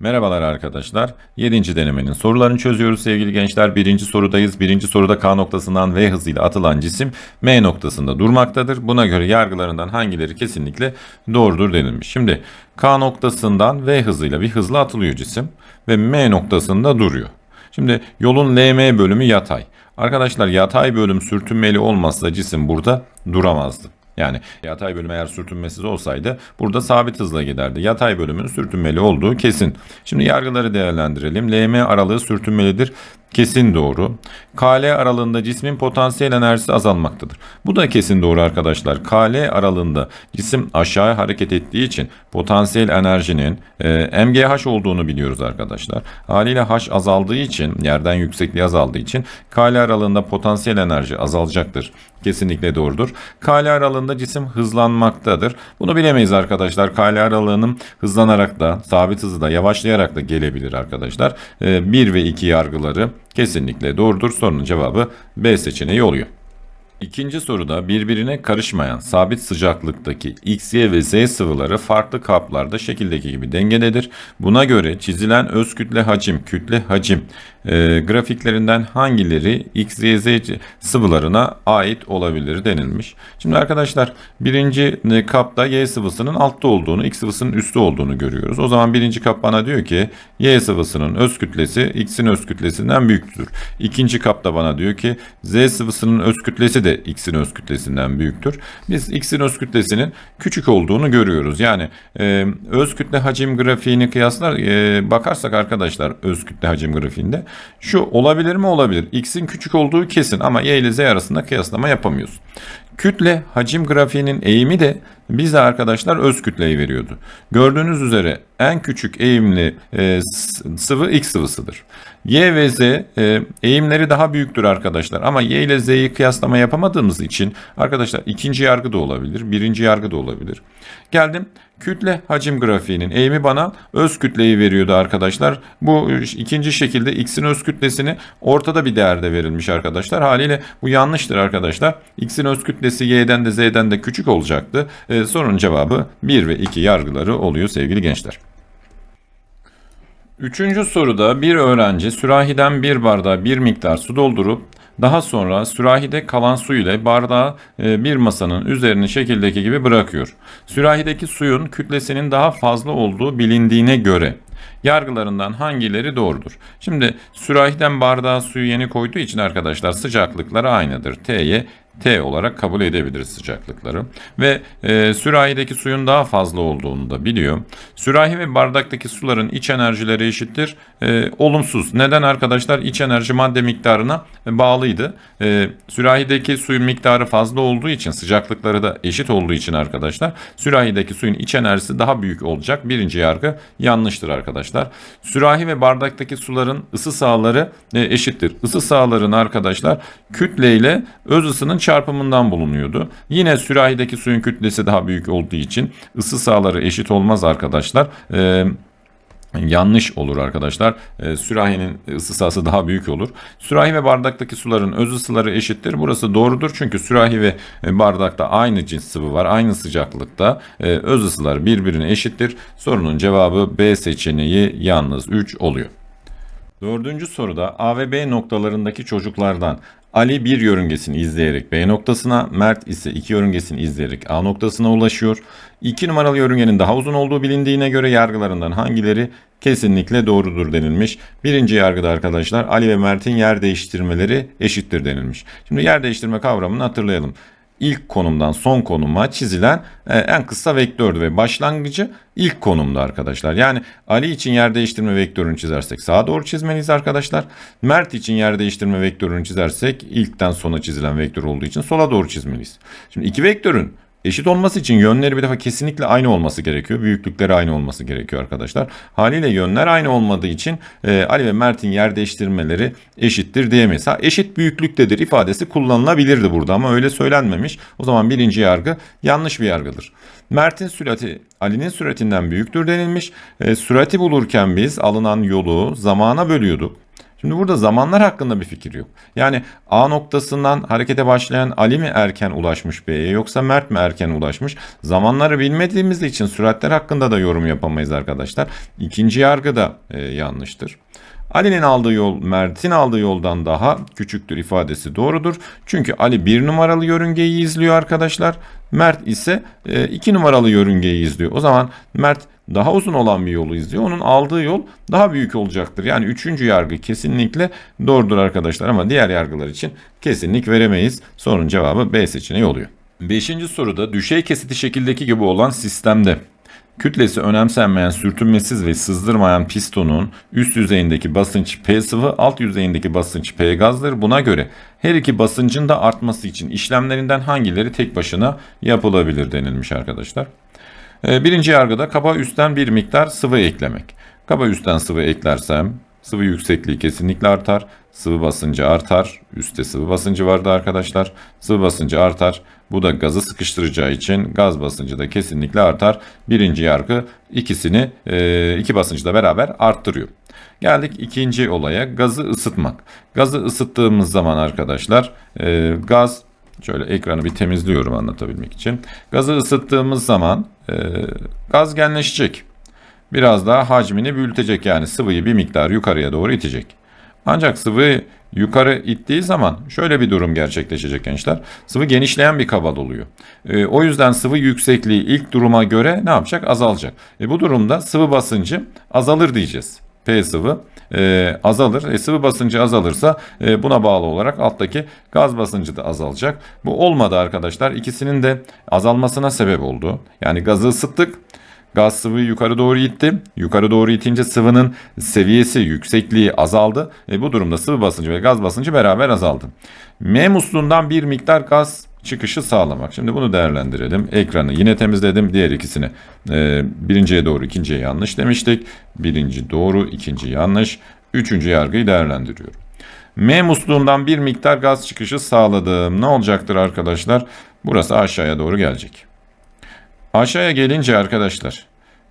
Merhabalar arkadaşlar. 7. denemenin sorularını çözüyoruz sevgili gençler. Birinci sorudayız. Birinci soruda K noktasından V hızıyla atılan cisim M noktasında durmaktadır. Buna göre yargılarından hangileri kesinlikle doğrudur denilmiş. Şimdi K noktasından V hızıyla bir hızla atılıyor cisim ve M noktasında duruyor. Şimdi yolun LM bölümü yatay. Arkadaşlar yatay bölüm sürtünmeli olmazsa cisim burada duramazdı. Yani yatay bölüm eğer sürtünmesiz olsaydı burada sabit hızla giderdi. Yatay bölümün sürtünmeli olduğu kesin. Şimdi yargıları değerlendirelim. LM aralığı sürtünmelidir. Kesin doğru. KL aralığında cismin potansiyel enerjisi azalmaktadır. Bu da kesin doğru arkadaşlar. KL aralığında cisim aşağı hareket ettiği için potansiyel enerjinin e, MGH olduğunu biliyoruz arkadaşlar. Haliyle H azaldığı için yerden yüksekliği azaldığı için KL aralığında potansiyel enerji azalacaktır. Kesinlikle doğrudur. KL aralığında cisim hızlanmaktadır. Bunu bilemeyiz arkadaşlar. KL aralığının hızlanarak da sabit hızda yavaşlayarak da gelebilir arkadaşlar. 1 ve 2 yargıları kesinlikle doğrudur. Sorunun cevabı B seçeneği oluyor. İkinci soruda birbirine karışmayan sabit sıcaklıktaki X, Y ve Z sıvıları farklı kaplarda şekildeki gibi dengededir. Buna göre çizilen öz kütle hacim, kütle hacim e, grafiklerinden hangileri X, Y, Z sıvılarına ait olabilir denilmiş. Şimdi arkadaşlar birinci e, kapta Y sıvısının altta olduğunu, X sıvısının üstte olduğunu görüyoruz. O zaman birinci kap bana diyor ki Y sıvısının öz kütlesi X'in öz kütlesinden büyüktür. İkinci kapta bana diyor ki Z sıvısının öz kütlesi de X'in öz kütlesinden büyüktür. Biz X'in öz kütlesinin küçük olduğunu görüyoruz. Yani e, öz kütle hacim grafiğini kıyaslar e, bakarsak arkadaşlar öz kütle hacim grafiğinde şu olabilir mi olabilir. X'in küçük olduğu kesin ama Y ile Z arasında kıyaslama yapamıyoruz. Kütle hacim grafiğinin eğimi de bize arkadaşlar öz kütleyi veriyordu. Gördüğünüz üzere en küçük eğimli e, sıvı X sıvısıdır. Y ve Z e, eğimleri daha büyüktür arkadaşlar ama Y ile Z'yi kıyaslama yapamadığımız için arkadaşlar ikinci yargı da olabilir, birinci yargı da olabilir. Geldim kütle hacim grafiğinin eğimi bana öz kütleyi veriyordu arkadaşlar. Bu ikinci şekilde X'in öz kütlesini ortada bir değerde verilmiş arkadaşlar. Haliyle bu yanlıştır arkadaşlar. X'in öz kütlesi Y'den de Z'den de küçük olacaktı. E, sorunun cevabı 1 ve 2 yargıları oluyor sevgili gençler. Üçüncü soruda bir öğrenci sürahiden bir bardağa bir miktar su doldurup daha sonra sürahide kalan su ile bardağı e, bir masanın üzerine şekildeki gibi bırakıyor. Sürahideki suyun kütlesinin daha fazla olduğu bilindiğine göre yargılarından hangileri doğrudur? Şimdi sürahiden bardağa suyu yeni koyduğu için arkadaşlar sıcaklıkları aynıdır. T'ye T olarak kabul edebiliriz sıcaklıkları. Ve e, sürahideki suyun daha fazla olduğunu da biliyor. Sürahi ve bardaktaki suların iç enerjileri eşittir. E, olumsuz. Neden arkadaşlar? İç enerji madde miktarına bağlıydı. E, sürahideki suyun miktarı fazla olduğu için sıcaklıkları da eşit olduğu için arkadaşlar sürahideki suyun iç enerjisi daha büyük olacak. Birinci yargı yanlıştır arkadaşlar. Sürahi ve bardaktaki suların ısı sahaları e, eşittir. Isı sahaların arkadaşlar kütle ile öz ısının çarpımından bulunuyordu. Yine sürahideki suyun kütlesi daha büyük olduğu için ısı sahaları eşit olmaz arkadaşlar. Ee, yanlış olur arkadaşlar. E, sürahinin ısı sahası daha büyük olur. Sürahi ve bardaktaki suların öz ısıları eşittir. Burası doğrudur çünkü sürahi ve e, bardakta aynı cins sıvı var. Aynı sıcaklıkta e, öz ısılar birbirine eşittir. Sorunun cevabı B seçeneği yalnız 3 oluyor. Dördüncü soruda A ve B noktalarındaki çocuklardan Ali bir yörüngesini izleyerek B noktasına, Mert ise iki yörüngesini izleyerek A noktasına ulaşıyor. 2 numaralı yörüngenin daha uzun olduğu bilindiğine göre yargılarından hangileri kesinlikle doğrudur denilmiş. Birinci yargıda arkadaşlar Ali ve Mert'in yer değiştirmeleri eşittir denilmiş. Şimdi yer değiştirme kavramını hatırlayalım ilk konumdan son konuma çizilen e, en kısa vektördü ve başlangıcı ilk konumda arkadaşlar. Yani Ali için yer değiştirme vektörünü çizersek sağa doğru çizmeliyiz arkadaşlar. Mert için yer değiştirme vektörünü çizersek ilkten sona çizilen vektör olduğu için sola doğru çizmeliyiz. Şimdi iki vektörün Eşit olması için yönleri bir defa kesinlikle aynı olması gerekiyor. Büyüklükleri aynı olması gerekiyor arkadaşlar. Haliyle yönler aynı olmadığı için e, Ali ve Mert'in yer değiştirmeleri eşittir diyemeyiz. Ha eşit büyüklüktedir ifadesi kullanılabilirdi burada ama öyle söylenmemiş. O zaman birinci yargı yanlış bir yargıdır. Mert'in sürati Ali'nin süratinden büyüktür denilmiş. E, sürati bulurken biz alınan yolu zamana bölüyorduk. Şimdi burada zamanlar hakkında bir fikir yok. Yani A noktasından harekete başlayan Ali mi erken ulaşmış B'ye yoksa Mert mi erken ulaşmış? Zamanları bilmediğimiz için süratler hakkında da yorum yapamayız arkadaşlar. İkinci yargı da e, yanlıştır. Ali'nin aldığı yol Mert'in aldığı yoldan daha küçüktür ifadesi doğrudur. Çünkü Ali bir numaralı yörüngeyi izliyor arkadaşlar. Mert ise e, iki numaralı yörüngeyi izliyor. O zaman Mert daha uzun olan bir yolu izliyor. Onun aldığı yol daha büyük olacaktır. Yani üçüncü yargı kesinlikle doğrudur arkadaşlar ama diğer yargılar için kesinlik veremeyiz. Sorunun cevabı B seçeneği oluyor. Beşinci soruda düşey kesiti şekildeki gibi olan sistemde Kütlesi önemsenmeyen sürtünmesiz ve sızdırmayan pistonun üst yüzeyindeki basınç P sıvı, alt yüzeyindeki basınç P gazdır. Buna göre her iki basıncın da artması için işlemlerinden hangileri tek başına yapılabilir denilmiş arkadaşlar. Ee, Birinci yargıda kaba üstten bir miktar sıvı eklemek. Kaba üstten sıvı eklersem sıvı yüksekliği kesinlikle artar. Sıvı basıncı artar. Üste sıvı basıncı vardı arkadaşlar. Sıvı basıncı artar. Bu da gazı sıkıştıracağı için gaz basıncı da kesinlikle artar. Birinci yargı ikisini e, iki basıncı da beraber arttırıyor. Geldik ikinci olaya gazı ısıtmak. Gazı ısıttığımız zaman arkadaşlar e, gaz şöyle ekranı bir temizliyorum anlatabilmek için. Gazı ısıttığımız zaman e, gaz genleşecek. Biraz daha hacmini büyütecek yani sıvıyı bir miktar yukarıya doğru itecek. Ancak sıvı yukarı ittiği zaman şöyle bir durum gerçekleşecek gençler. Sıvı genişleyen bir kabal oluyor. E, o yüzden sıvı yüksekliği ilk duruma göre ne yapacak? Azalacak. E, bu durumda sıvı basıncı azalır diyeceğiz. P sıvı e, azalır. E, sıvı basıncı azalırsa e, buna bağlı olarak alttaki gaz basıncı da azalacak. Bu olmadı arkadaşlar. İkisinin de azalmasına sebep oldu. Yani gazı ısıttık. Gaz sıvıyı yukarı doğru itti. Yukarı doğru itince sıvının seviyesi, yüksekliği azaldı. E, bu durumda sıvı basıncı ve gaz basıncı beraber azaldı. M musluğundan bir miktar gaz çıkışı sağlamak. Şimdi bunu değerlendirelim. Ekranı yine temizledim. Diğer ikisini e, birinciye doğru ikinciye yanlış demiştik. Birinci doğru, ikinci yanlış. Üçüncü yargıyı değerlendiriyorum. M musluğundan bir miktar gaz çıkışı sağladım. Ne olacaktır arkadaşlar? Burası aşağıya doğru gelecek. Aşağıya gelince arkadaşlar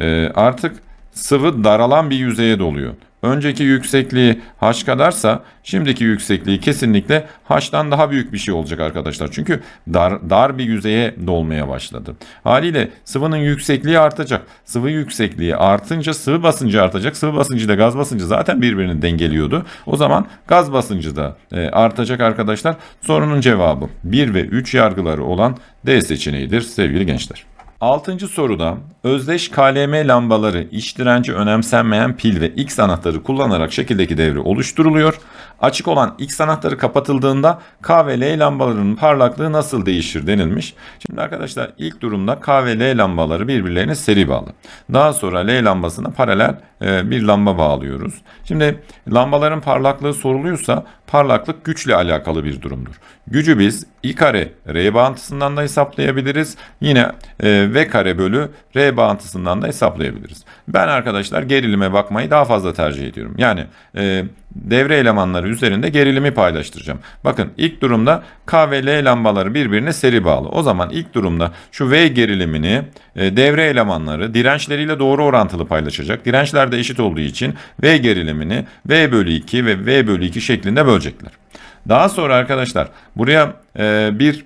e, artık sıvı daralan bir yüzeye doluyor. Önceki yüksekliği h kadarsa şimdiki yüksekliği kesinlikle h'tan daha büyük bir şey olacak arkadaşlar. Çünkü dar, dar bir yüzeye dolmaya başladı. Haliyle sıvının yüksekliği artacak. Sıvı yüksekliği artınca sıvı basıncı artacak. Sıvı basıncı ile gaz basıncı zaten birbirini dengeliyordu. O zaman gaz basıncı da e, artacak arkadaşlar. Sorunun cevabı 1 ve 3 yargıları olan D seçeneğidir sevgili gençler. Altıncı soruda özdeş KLM lambaları iç direnci önemsenmeyen pil ve X anahtarı kullanarak şekildeki devre oluşturuluyor. Açık olan X anahtarı kapatıldığında K ve L lambalarının parlaklığı nasıl değişir denilmiş. Şimdi arkadaşlar ilk durumda K ve L lambaları birbirlerine seri bağlı. Daha sonra L lambasına paralel e, bir lamba bağlıyoruz. Şimdi lambaların parlaklığı soruluyorsa parlaklık güçle alakalı bir durumdur. Gücü biz I kare R bağıntısından da hesaplayabiliriz. Yine e, V kare bölü R bağıntısından da hesaplayabiliriz. Ben arkadaşlar gerilime bakmayı daha fazla tercih ediyorum. Yani e, devre elemanları üzerinde gerilimi paylaştıracağım. Bakın ilk durumda K ve L lambaları birbirine seri bağlı. O zaman ilk durumda şu V gerilimini e, devre elemanları dirençleriyle doğru orantılı paylaşacak. Dirençler de eşit olduğu için V gerilimini V bölü 2 ve V bölü 2 şeklinde bölecekler. Daha sonra arkadaşlar buraya e, bir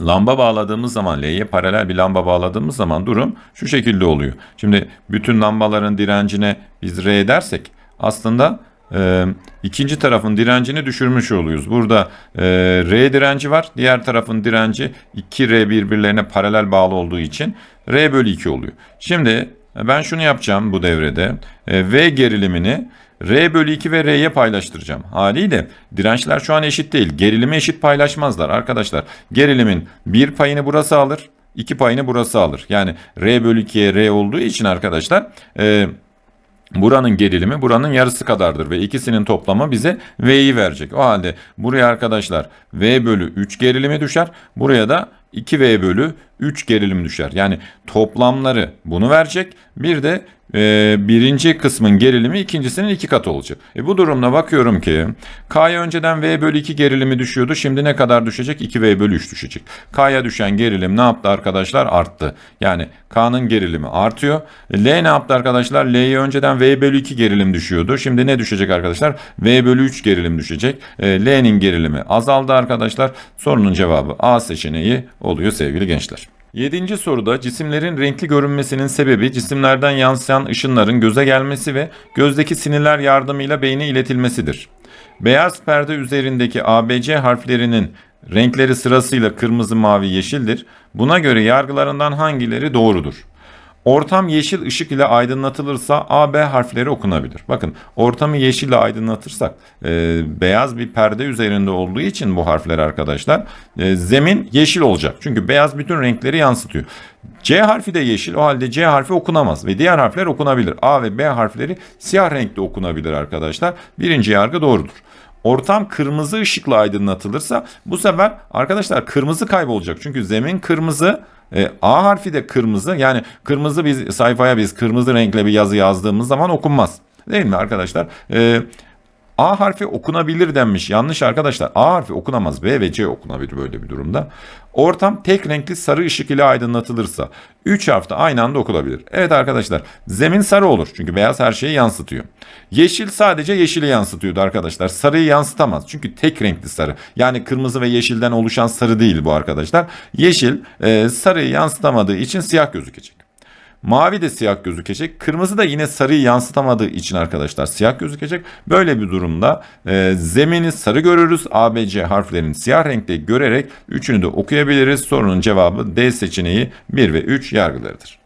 lamba bağladığımız zaman L'ye paralel bir lamba bağladığımız zaman durum şu şekilde oluyor. Şimdi bütün lambaların direncine biz R dersek aslında e, ikinci tarafın direncini düşürmüş oluyoruz. Burada e, R direnci var. Diğer tarafın direnci 2R birbirlerine paralel bağlı olduğu için R bölü 2 oluyor. Şimdi ben şunu yapacağım bu devrede. E, v gerilimini R bölü 2 ve R'ye paylaştıracağım. Haliyle dirençler şu an eşit değil. Gerilimi eşit paylaşmazlar arkadaşlar. Gerilimin bir payını burası alır. iki payını burası alır. Yani R bölü 2'ye R olduğu için arkadaşlar e, buranın gerilimi buranın yarısı kadardır ve ikisinin toplamı bize V'yi verecek. O halde buraya arkadaşlar V bölü 3 gerilimi düşer. Buraya da 2V bölü 3 gerilim düşer. Yani toplamları bunu verecek. Bir de e, birinci kısmın gerilimi ikincisinin iki katı olacak. E, bu durumda bakıyorum ki K'ya önceden V bölü 2 gerilimi düşüyordu. Şimdi ne kadar düşecek? 2V bölü 3 düşecek. K'ya düşen gerilim ne yaptı arkadaşlar? Arttı. Yani K'nın gerilimi artıyor. L ne yaptı arkadaşlar? L'ye önceden V bölü 2 gerilim düşüyordu. Şimdi ne düşecek arkadaşlar? V bölü 3 gerilim düşecek. E, L'nin gerilimi azaldı arkadaşlar. Sorunun cevabı A seçeneği oluyor sevgili gençler. Yedinci soruda cisimlerin renkli görünmesinin sebebi cisimlerden yansıyan ışınların göze gelmesi ve gözdeki sinirler yardımıyla beyne iletilmesidir. Beyaz perde üzerindeki ABC harflerinin renkleri sırasıyla kırmızı, mavi, yeşildir. Buna göre yargılarından hangileri doğrudur? Ortam yeşil ışık ile aydınlatılırsa A, B harfleri okunabilir. Bakın ortamı yeşille aydınlatırsak e, beyaz bir perde üzerinde olduğu için bu harfler arkadaşlar e, zemin yeşil olacak. Çünkü beyaz bütün renkleri yansıtıyor. C harfi de yeşil o halde C harfi okunamaz ve diğer harfler okunabilir. A ve B harfleri siyah renkte okunabilir arkadaşlar. Birinci yargı doğrudur. Ortam kırmızı ışıkla aydınlatılırsa bu sefer arkadaşlar kırmızı kaybolacak. Çünkü zemin kırmızı e, A harfi de kırmızı. Yani kırmızı biz sayfaya biz kırmızı renkle bir yazı yazdığımız zaman okunmaz. Değil mi arkadaşlar? E, A harfi okunabilir denmiş. Yanlış arkadaşlar. A harfi okunamaz. B ve C okunabilir böyle bir durumda. Ortam tek renkli sarı ışık ile aydınlatılırsa 3 harf aynı anda okunabilir. Evet arkadaşlar zemin sarı olur. Çünkü beyaz her şeyi yansıtıyor. Yeşil sadece yeşili yansıtıyordu arkadaşlar. Sarıyı yansıtamaz. Çünkü tek renkli sarı. Yani kırmızı ve yeşilden oluşan sarı değil bu arkadaşlar. Yeşil e, sarıyı yansıtamadığı için siyah gözükecek. Mavi de siyah gözükecek. Kırmızı da yine sarıyı yansıtamadığı için arkadaşlar siyah gözükecek. Böyle bir durumda e, zemini sarı görürüz. A, B, C harflerini siyah renkte görerek üçünü de okuyabiliriz. Sorunun cevabı D seçeneği 1 ve 3 yargılarıdır.